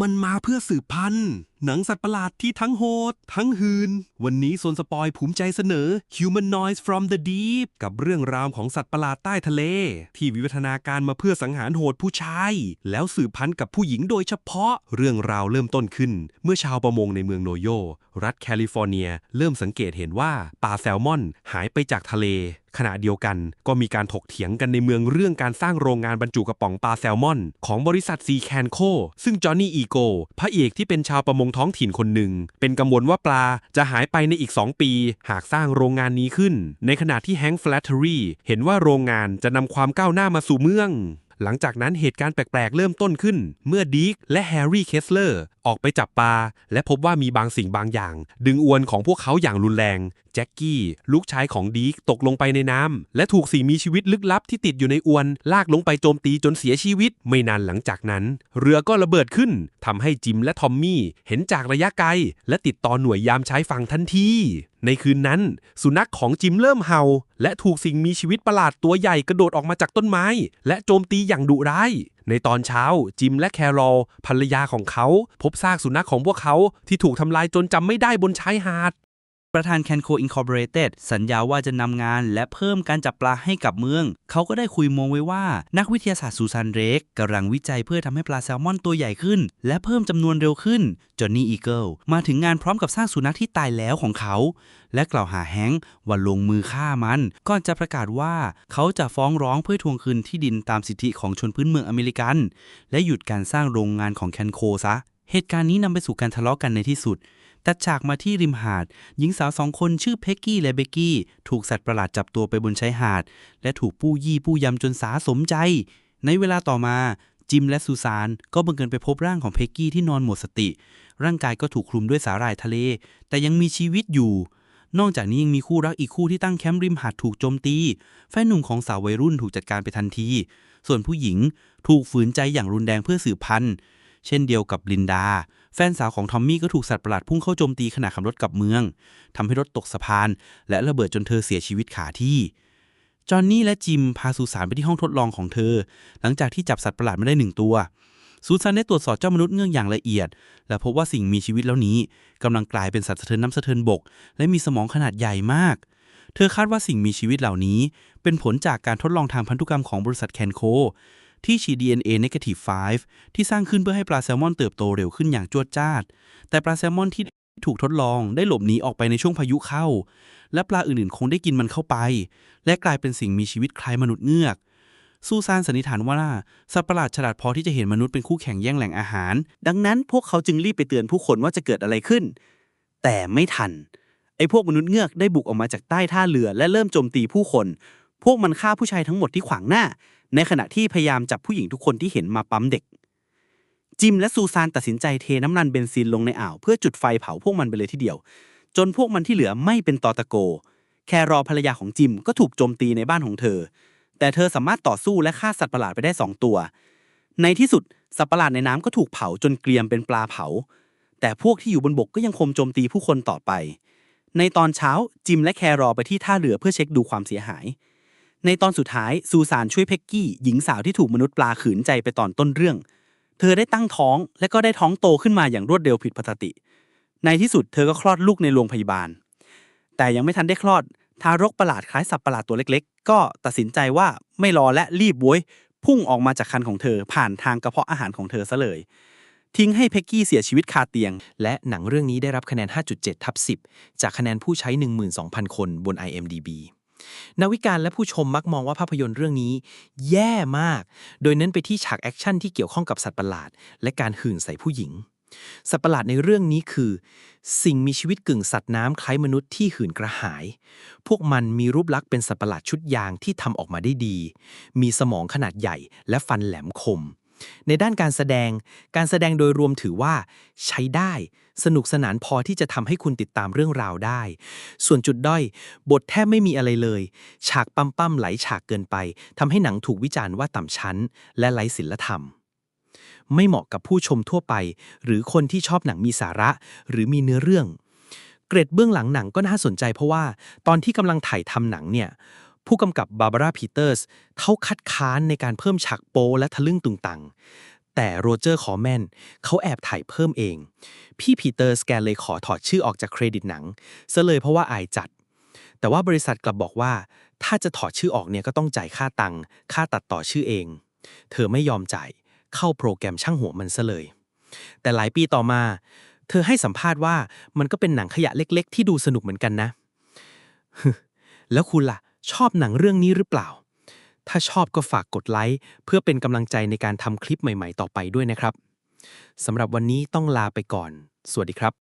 มันมาเพื่อสืบพันธุ์ หนังสัตว์ประหลาดที่ทั้งโหด ทั้งหืน วันนี้โซนสปอยภูมิใจเสนอ Humanoids from the Deep กับเรื่องราวของสัตว์ประหลาดใต้ทะเล ที่วิวัฒนาการมาเพื่อสังหารโหดผู้ชาย แล้วสืบพันธุ์กับผู้หญิงโดยเฉพาะ เรื่องราวเริ่มต้นขึ้น เมื่อชาวประมงในเมืองโนโย รัฐแคลิฟอร์เนีย เริ่มสังเกตเห็นว่าปลาแซลมอนหายไปจากทะเลขณะเดียวกันก็มีการถกเถียงกันในเมืองเรื่องการสร้างโรงงานบรรจุกระป๋องปลาแซลมอน ของบริษัทซีแคนโคซึ่งจอห์นนี่อีโกพระเอกที่เป็นชาวประมงท้องถิ่นคนหนึ่ง เป็นกังวลว่าปลาจะหายไปในอีก 2 ปี หากสร้างโรงงานนี้ขึ้น ในขณะที่แฮงค์แฟลตเทอรี่เห็นว่าโรงงานจะนำความก้าวหน้ามาสู่เมือง หลังจากนั้นเหตุการณ์แปลกๆ เริ่มต้นขึ้น เมื่อดีกและแฮร์รี่เคสเลอร์ออกไปจับปลา และพบว่ามีบางสิ่งบางอย่าง ดึงอวนของพวกเขาอย่างรุนแรง แจ็คกี้ ลูกชายของดีกตกลงไปในน้ำและถูกสิ่งมีชีวิตลึกลับที่ติดอยู่ในอวน ลากลงไปโจมตีจนเสียชีวิต ไม่นานหลังจากนั้น เรือก็ระเบิดขึ้นทำให้จิมและทอมมี่เห็นจากระยะไกล และติดต่อหน่วยยามใช้ฝั่งทันที ในคืนนั้น สุนัขของจิมเริ่มเห่า และถูกสิ่งมีชีวิตประหลาดตัวใหญ่กระโดดออกมาจากต้นไม้ และโจมตีอย่างดุร้าย ในตอนเช้า จิมและแครอลภรรยาของเขา พบซากสุนัขของพวกเขาที่ถูกทำลายจนจำไม่ได้บนชายหาด ประธาน Canco Incorporated สัญญาว่าจะนำงานและเพิ่มการจับปลาให้กับเมือง เขาก็ได้คุยโมงไว้ว่า นักวิทยาศาสตร์ซูซานเรกกำลังวิจัยเพื่อทำให้ปลาแซลมอนตัวใหญ่ขึ้น และเพิ่มจำนวนเร็วขึ้น จอห์นนี่อีเกิลมาถึงงานพร้อมกับสร้างสุนัขที่ตายแล้วของเขา และกล่าวหาแฮงค์ว่าลงมือฆ่ามัน ก่อนจะประกาศว่าเขาจะฟ้องร้องเพื่อทวงคืนที่ดินตามสิทธิของชนพื้นเมืองอเมริกัน และหยุดการสร้างโรงงานของแคนโคซะ เหตุการณ์นี้นำไปสู่การทะเลาะกันในที่สุด ตัดฉากมาที่ริมหาด หญิงสาวสองคนชื่อเพ็กกี้และเบกกี้ ถูกสัตว์ประหลาดจับตัวไปบนชายหาด และถูกปู้ยี่ปู้ยำจนสาสมใจ ในเวลาต่อมาจิมและซูซานก็บังเกิญไปพบร่างของเพ็กกี้ที่นอนหมดสติ ร่างกายก็ถูกคลุมด้วยสาหร่ายทะเล แต่ยังมีชีวิตอยู่ นอกจากนี้ยังมีคู่รักอีกคู่ที่ตั้งแคมป์ริมหาดถูกโจมตี แฟนหนุ่มของสาววัยรุ่นถูกจัดการไปทันที ส่วนผู้หญิงถูกฝืนใจอย่างรุนแรงเพื่อสืบพันธุ์ เช่นเดียวกับลินดา แฟนสาวของทอมมี่ก็ถูกสัตว์ประหลาดพุ่งเข้าโจมตีขณะขับรถกลับเมืองทำให้รถตกสะพาน และระเบิดจนเธอเสียชีวิตขาที่ จอห์นนี่และจิมพาซูซานไปที่ห้องทดลองของเธอ หลังจากที่จับสัตว์ประหลาดมาได้หนึ่งตัวซูซานได้ตรวจสอบเจ้ามนุษย์เงือกอย่างละเอียด และพบว่าสิ่งมีชีวิตแล้วนี้กำลังกลายเป็นสัตว์สะเทินน้ำสะเทินบก และมีสมองขนาดใหญ่มาก เธอคาดว่าสิ่งมีชีวิตเหล่านี้ เป็นผลจากการทดลองทางพันธุกรรมของบริษัทแคนโค ที่ฉีด DNA negative 5ที่สร้างขึ้นเพื่อให้ปลาแซลมอนเติบโตเร็วขึ้นอย่างจวดจ้าด แต่ปลาแซลมอนที่ถูกทดลองได้หลบหนีออกไปในช่วงพายุเข้า และปลาอื่นๆคงได้กินมันเข้าไป และกลายเป็นสิ่งมีชีวิตคล้ายมนุษย์เงือกซูซานสันนิษฐานว่า สัตว์ประหลาดฉลาดพอที่จะเห็นมนุษย์เป็นคู่แข่งแย่งแหล่งอาหาร ดังนั้นพวกเขาจึงรีบไปเตือนผู้คนว่าจะเกิดอะไรขึ้น แต่ไม่ทัน ไอ้พวกมนุษย์เงือกได้บุกออกมาจากใต้ท่าเรือและเริ่มโจมตีผู้คน พวกมันฆ่าผู้ชายทั้งหมดที่ขวางหน้า ในขณะที่พยายามจับผู้หญิงทุกคนที่เห็นมาปั๊มเด็ก จิมและซูซานตัดสินใจเทน้ำมันเบนซินลงในอ่าว เพื่อจุดไฟเผาพวกมันไปเลยทีเดียว จนพวกมันที่เหลือไม่เป็นตอตะโก แครอภรรยาของจิมก็ถูกโจมตีในบ้านของเธอ แต่เธอสามารถต่อสู้และฆ่าสัตว์ประหลาดไปได้สองตัว ในที่สุดสัตว์ประหลาดในน้ำก็ถูกเผาจนเกรียมเป็นปลาเผา แต่พวกที่อยู่บนบกก็ยังคงโจมตีผู้คนต่อไป ในตอนเช้าจิมและแครอไปที่ท่าเรือเพื่อเช็คดูความเสียหาย ในตอนสุดท้ายซูซานช่วยเพ็กกี้หญิงสาวที่ถูกมนุษย์ปลาขืนใจไปตอนต้นเรื่อง เธอได้ตั้งท้องและก็ได้ท้องโตขึ้นมาอย่างรวดเร็วผิดปกติ ในที่สุดเธอก็คลอดลูกในโรงพยาบาล แต่ยังไม่ทันได้คลอด ทารกประหลาดคล้ายสัตว์ประหลาดตัวเล็ก ๆ ก็ตัดสินใจว่าไม่รอและรีบโวยพุ่งออกมาจากคันของเธอผ่านทางกระเพาะอาหารของเธอซะเลย ทิ้งให้เพ็กกี้เสียชีวิตคาเตียง และหนังเรื่องนี้ได้รับคะแนน 5.7 ทับ 10 จากคะแนนผู้ใช้ 12,000 คนบน IMDb นักวิการและผู้ชมมักมองว่าภาพยนตร์เรื่องนี้ แย่มาก โดยเน้นไปที่ฉากแอคชั่นที่เกี่ยวข้องกับสัตว์ประหลาด และการหื่นใส่ผู้หญิง สัตว์ประหลาดในเรื่องนี้คือ สิ่งมีชีวิตกึ่งสัตว์น้ำคล้ายมนุษย์ที่หื่นกระหาย พวกมันมีรูปลักษณ์เป็นสัตว์ประหลาดชุดยางที่ทำออกมาได้ดี มีสมองขนาดใหญ่และฟันแหลมคม ในด้านการแสดง การแสดงโดยรวมถือว่า ใช้ได้ สนุกสนานพอที่จะทำให้คุณติดตามเรื่องราวได้ ส่วนจุดด้อย บทแทบไม่มีอะไรเลย ฉากปั๊มปั้มๆไหลฉากเกินไปทำให้หนังถูกวิจารณ์ว่าต่ำชั้น และไร้ศิลธรรม ไม่เหมาะกับผู้ชมทั่วไป หรือคนที่ชอบหนังมีสาระ หรือมีเนื้อเรื่อง เกรดเบื้องหลังหนังก็น่าสนใจเพราะว่า ตอนที่กำลังถ่ายทำหนังเนี่ย ผู้กำกับบาร์บาร่าพีเตอร์สเขาคัดค้านในการเพิ่มฉากโป๊และทะลึ่งตุงตัง แต่โรเจอร์ขอแมนเขาแอบถ่ายเพิ่มเอง พี่พีเตอร์สแกนเลยขอถอดชื่อออกจากเครดิตหนังซะเลยเพราะว่าอายจัด แต่ว่าบริษัทกลับบอกว่า ถ้าจะถอดชื่อออกเนี่ยก็ต้องจ่ายค่าตังค่าตัดต่อชื่อเอง เธอไม่ยอมจ่ายเข้าโปรแกรมช่างหัวมันซะเลย แต่หลายปีต่อมา เธอให้สัมภาษณ์ว่ามันก็เป็นหนังขยะเล็ก ๆ ที่ดูสนุกเหมือนกันนะ แล้วคุณล่ะ ชอบหนังเรื่องนี้หรือเปล่า ถ้าชอบก็ฝากกดไลค์เพื่อเป็นกำลังใจในการทำคลิปใหม่ ๆ ต่อไปด้วยนะครับสำหรับวันนี้ต้องลาไปก่อน สวัสดีครับ